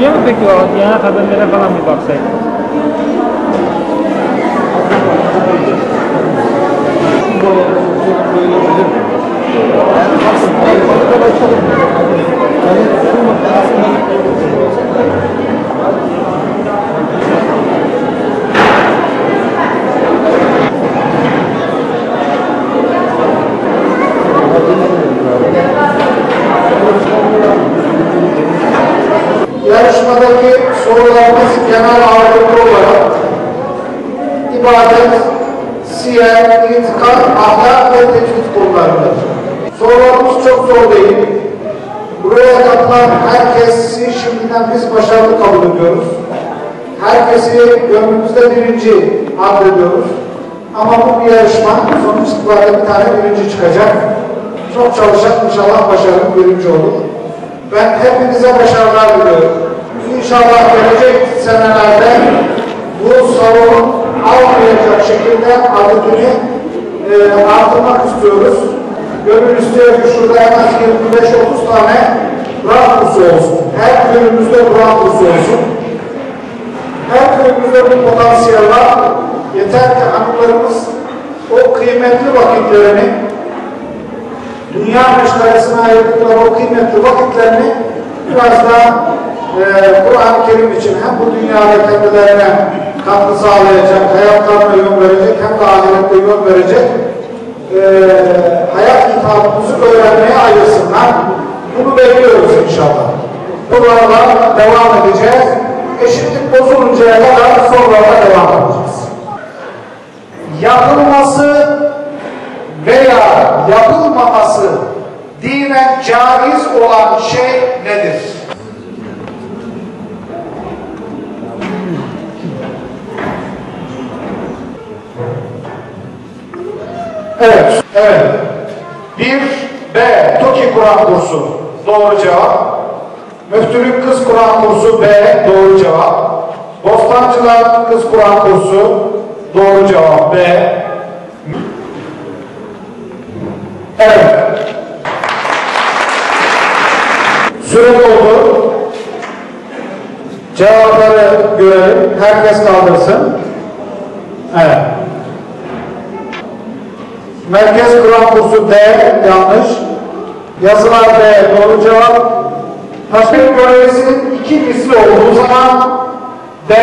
Idziemy tego dnia, to będę rewalami baksek. Thank you. Sorularımız çok zor değil. Buraya katılan herkesi şimdiden biz başarılı kabul ediyoruz. Herkesi gönlümüzde birinci addediyoruz. Ama bu bir yarışma. Sonuç itibariyle bir tane birinci çıkacak. Çok çalışan inşallah başarılı birinci olur. Ben hepinize başarılar diliyorum. İnşallah gelecek senelerde bu salonun almayacak şekilde adetini e, artırmak istiyoruz. Gönül şurada en az 25-30 tane Kur'an kursu olsun. Her köyümüzde Kur'an kursu olsun. Her köyümüzde bu potansiyel var. Yeter ki hanımlarımız o kıymetli vakitlerini dünya meşgalesine ayırdıkları o kıymetli vakitlerini biraz da e, Kur'an-ı Kerim için hem bu dünyada kendilerine katkı sağlayacak, hayatlarına yön verecek hem de ahirette yön verecek e, hayat kitabımızı öğrenmeye ayırsınlar. Bunu bekliyoruz inşallah. Bu aralar devam edeceğiz. Eşitlik bozuluncaya kadar sorulara devam edeceğiz. Yapılması veya yapılmaması dinen caiz olan şey nedir? Evet, evet. Bir B. TOKİ Kur'an kursu. Doğru cevap. Müftülük Kız Kur'an kursu B. Doğru cevap. Bostancılar Kız Kur'an kursu. Doğru cevap B. Evet. Süre doldu. Cevapları görelim. Herkes kaldırsın. Evet. Merkez Kur'an kursu D yanlış. Yazılar D doğru cevap. Tasvir bölgesinin iki misli olduğu zaman D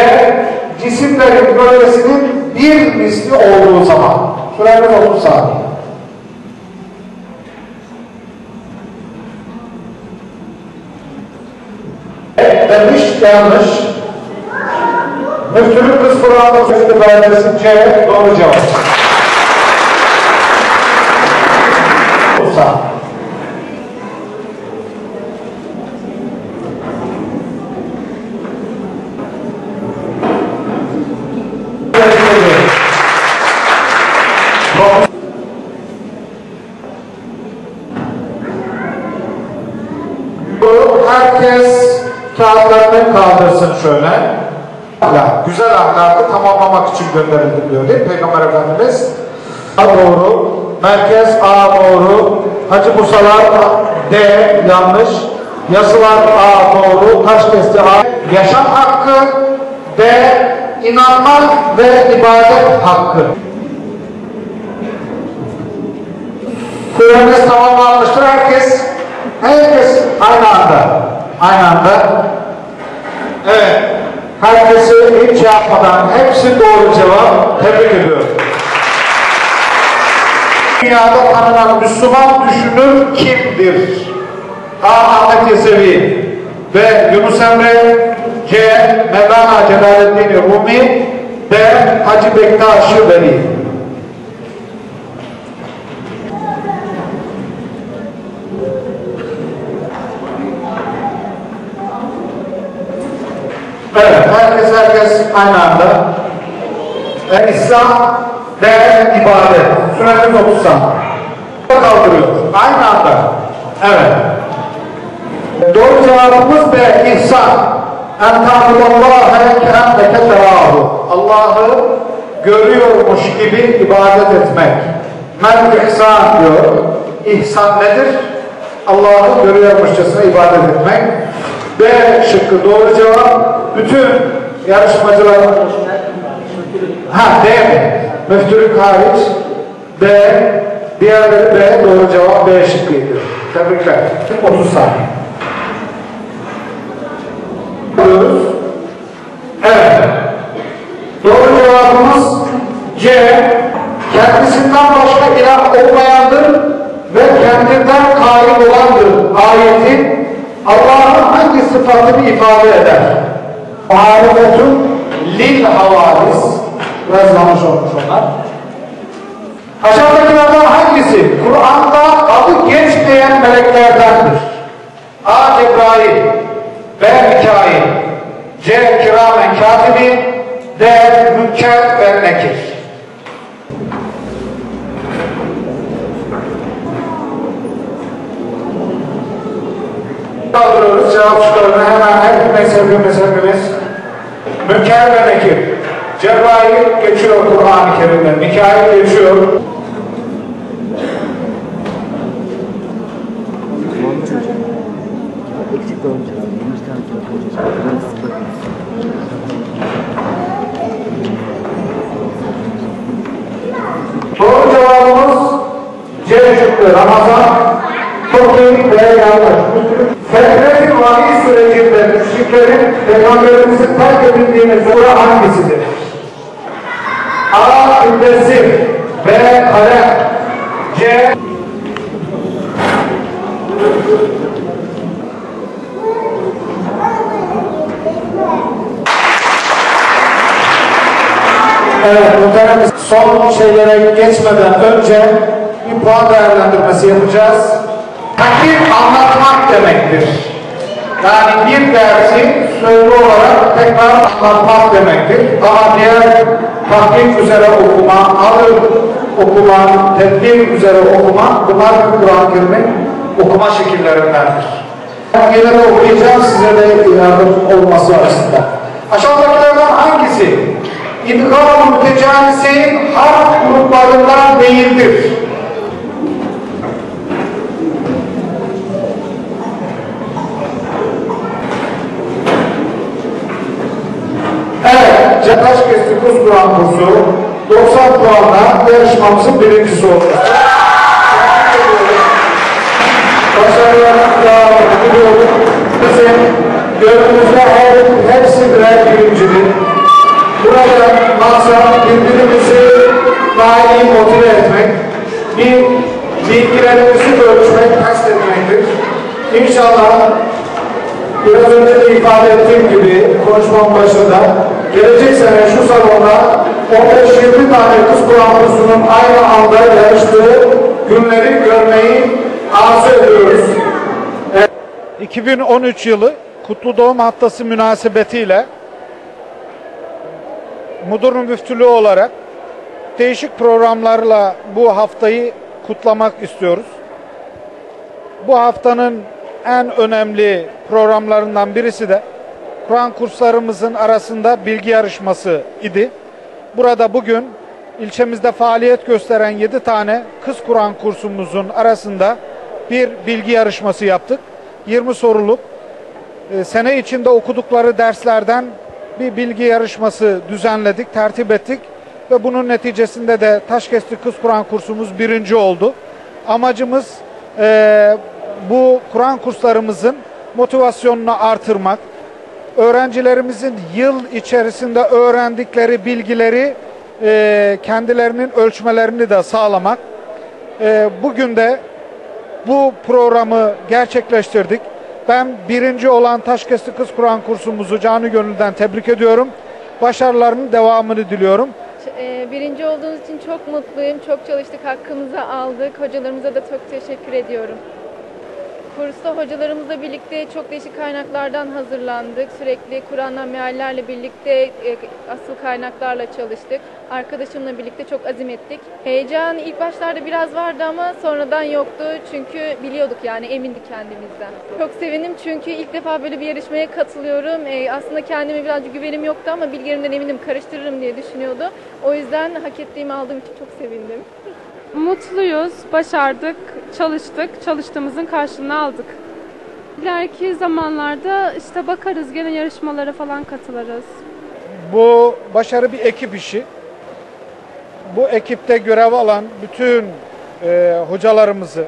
cisimlerin bölgesinin bir misli olduğu zaman. Süremiz 30 saniye. Demiş yanlış. Müftülük kız Kur'an'da sözlü beldesi C doğru cevap. Musa. Herkes kağıtlarını kaldırsın şöyle. Ahlak, güzel ahlakı tamamlamak için gönderildi diyor değil mi Peygamber Efendimiz? Doğru, merkez A doğru, Hacı Musalar D yanlış, yazılar A doğru, taş kesti A, yaşam hakkı D, inanmak ve ibadet hakkı. Süremiz tamamlanmıştır. Herkes, herkes aynı anda, aynı anda. Evet, herkesi hiç şey yapmadan hepsi doğru cevap. Tebrik ediyorum. Dünyada tanınan Müslüman düşünür kimdir? A. Ahmet Yesevi B. Yunus Emre C. Mevlana Celaleddin Rumi D. Hacı Bektaş Veli Evet, herkes herkes aynı anda. E, İslam ve ibadet. Sünnet-i 30 Kaldırıyor. Aynı anda. Evet. Doğru cevabımız B. İhsan. En ta'budallaha ke'enneke terahu. Allah'ı görüyormuş gibi ibadet etmek. Men ihsan diyor. İhsan nedir? Allah'ı görüyormuşçasına ibadet etmek. B şıkkı doğru cevap. Bütün yarışmacılar Ha D mi? Müftülük hariç B diğerleri B doğru cevap B şıkkıydı. Tebrikler. 30 saniye. Diyoruz. Evet. Doğru cevabımız C. Kendisinden başka ilah olmayandır ve kendinden kail olandır. Ayeti Allah'ın hangi sıfatını ifade eder? Marifetun lil havalis. Biraz yanlış olmuş onlar. Aşağıdakilerden hangisi Kur'an'da adı geçmeyen meleklerdendir? A. Cebrail B. Mikail C. Kiramen Katibi D. Münker ve Nekir Kaldırıyoruz cevap şıklarını hemen hepimiz hepimiz hepimiz Münker ve Nekir Cebrail geçiyor Kur'an-ı Kerim'de Mikail geçiyor Eksik olmuş. 100 tane çok olacak. Doğru cevabımız C şıkkı Ramazan iyi ve yanlış. Fetret-i vahiy sürecinde müşriklerin Peygamberimizin terk edildiğine sure hangisidir? A. Müddessir B. Kalem C. Evet, muhterem son şeylere geçmeden önce bir puan değerlendirmesi yapacağız. Takip anlatmak demektir. Yani bir dersi sözlü olarak tekrar anlatmak demektir. Ama diğer tahkik üzere okuma, alır okuma, tedbir üzere okuma, bunlar Kur'an-ı Kerim'in okuma şekillerindendir. De okuyacağım size de yardım olması açısından. Aşağıdakilerden hangisi İdgam mütecanisi harf gruplarından değildir? Evet, Cetaş Kesti Kuz Kur'an kursu 90 puanla yarışmamızın birincisi oldu. Başarılar devam ediyorum. Bizim gönlümüzde her, hepsi birer birincidir. Burada maksat birbirimizi daha iyi motive etmek, bir bilgilerimizi ölçmek, test etmektir. İnşallah biraz önce de ifade ettiğim gibi konuşmam başında gelecek sene şu salonda 15-20 tane kız Kur'an kursunun aynı anda yarıştığı günleri görmeyi arzu ediyoruz. 2013 yılı Kutlu Doğum Haftası münasebetiyle Mudurnu Müftülüğü olarak değişik programlarla bu haftayı kutlamak istiyoruz. Bu haftanın en önemli programlarından birisi de Kur'an kurslarımızın arasında bilgi yarışması idi. Burada bugün ilçemizde faaliyet gösteren 7 tane kız Kur'an kursumuzun arasında bir bilgi yarışması yaptık. 20 soruluk e, sene içinde okudukları derslerden bir bilgi yarışması düzenledik, tertip ettik ve bunun neticesinde de Taşkesti Kız Kur'an kursumuz birinci oldu. Amacımız e, bu Kur'an kurslarımızın motivasyonunu artırmak, öğrencilerimizin yıl içerisinde öğrendikleri bilgileri e, kendilerinin ölçmelerini de sağlamak. E, bugün de bu programı gerçekleştirdik. Ben birinci olan Taşkesti Kız Kur'an kursumuzu canı gönülden tebrik ediyorum. Başarılarının devamını diliyorum. Ee, Birinci olduğunuz için çok mutluyum. Çok çalıştık, hakkımızı aldık. Hocalarımıza da çok teşekkür ediyorum. Kursta hocalarımızla birlikte çok değişik kaynaklardan hazırlandık. Sürekli Kur'an'dan meallerle birlikte e, asıl kaynaklarla çalıştık. Arkadaşımla birlikte çok azim ettik. Heyecan ilk başlarda biraz vardı ama sonradan yoktu. Çünkü biliyorduk yani emindik kendimizden. Çok sevindim çünkü ilk defa böyle bir yarışmaya katılıyorum. E, aslında kendime birazcık güvenim yoktu ama bilgilerimden eminim karıştırırım diye düşünüyordum. O yüzden hak ettiğimi aldığım için çok sevindim. Mutluyuz, başardık, çalıştık, çalıştığımızın karşılığını aldık. İleriki zamanlarda işte bakarız gene yarışmalara falan katılırız. Bu başarı bir ekip işi. Bu ekipte görev alan bütün e, hocalarımızı,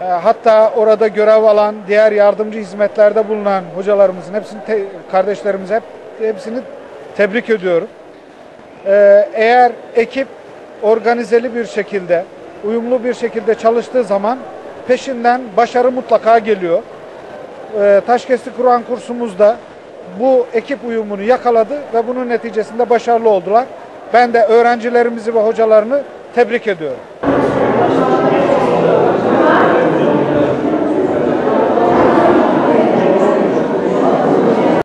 e, hatta orada görev alan diğer yardımcı hizmetlerde bulunan hocalarımızın hepsini, te- kardeşlerimiz hep hepsini tebrik ediyorum. E, eğer ekip organizeli bir şekilde, uyumlu bir şekilde çalıştığı zaman peşinden başarı mutlaka geliyor. E, Taşkesti Kur'an kursumuzda bu ekip uyumunu yakaladı ve bunun neticesinde başarılı oldular. Ben de öğrencilerimizi ve hocalarını tebrik ediyorum.